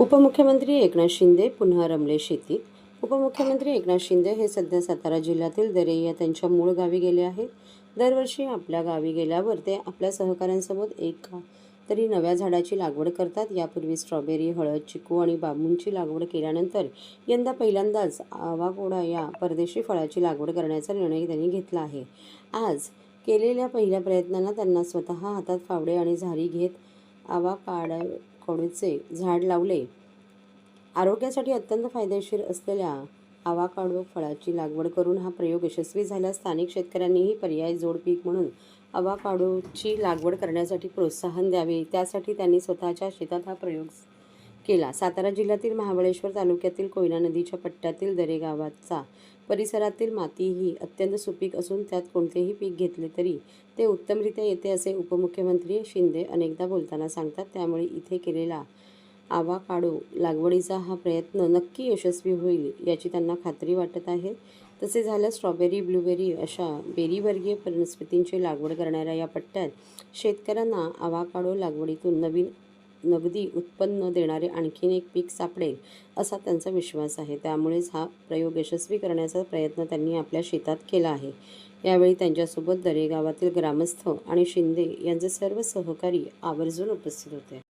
उपमुख्यमंत्री एकनाथ शिंदे पुन्हा रमले शेतीत. उपमुख्यमंत्री एकनाथ शिंदे हे सध्या सातारा जिल्ह्यातील दरे या त्यांच्या मूळ गावी गेले आहेत. दरवर्षी आपल्या गावी गेल्यावर ते आपल्या सहकाऱ्यांसोबत एक तरी नव्या झाडाची लागवड करतात. यापूर्वी स्ट्रॉबेरी हळद चिकू आणि बांबूंची लागवड केल्यानंतर यंदा पहिल्यांदाच आवाकोडा या परदेशी फळाची लागवड करण्याचा निर्णय त्यांनी घेतला आहे. आज केलेल्या पहिल्या प्रयत्नांना त्यांना स्वतः हातात फावडे आणि झारी घेत आवा काढ आवाकाडोचे झाड लावले. आरोग्यासाठी अत्यंत फायदेशीर असलेल्या आवाकाडो फळाची लागवड करून हा प्रयोग यशस्वी झाल्यास स्थानिक शेतकऱ्यांनीही पर्यायी जोड पीक म्हणून अवाकाडोची लागवड करण्यासाठी प्रोत्साहन द्यावे. त्यासाठी त्यांनी स्वतःच्या शेतात हा प्रयोग केला. सातारा जिल्ह्यातील महाबळेश्वर तालुक्यातील कोयना नदीच्या पट्ट्यातील दरेगावाचा परिसरातील माती ही अत्यंत सुपीक असून त्यात कोणतेही पीक घेतले तरी ते उत्तमरित्या येते असे उपमुख्यमंत्री शिंदे अनेकदा बोलताना सांगतात. त्यामुळे इथे केलेला आवाकाडो लागवडीचा हा प्रयत्न नक्की यशस्वी होईल याची त्यांना खात्री वाटत आहे. तसे झालं स्ट्रॉबेरी ब्लूबेरी अशा बेरीवर्गीय वनस्पतींची लागवड करणाऱ्या या पट्ट्यात शेतकऱ्यांना आवाकाडो लागवडीतून नवीन नगदी उत्पन्न देणारे आणखीन एक पीक सापडेल असा त्यांचा विश्वास आहे. त्यामुळेच हा प्रयोग यशस्वी करण्याचा प्रयत्न त्यांनी आपल्या शेतात केला आहे. यावेळी त्यांच्यासोबत दरेगावातील ग्रामस्थ आणि शिंदे यांचे सर्व सहकारी आवर्जून उपस्थित होते.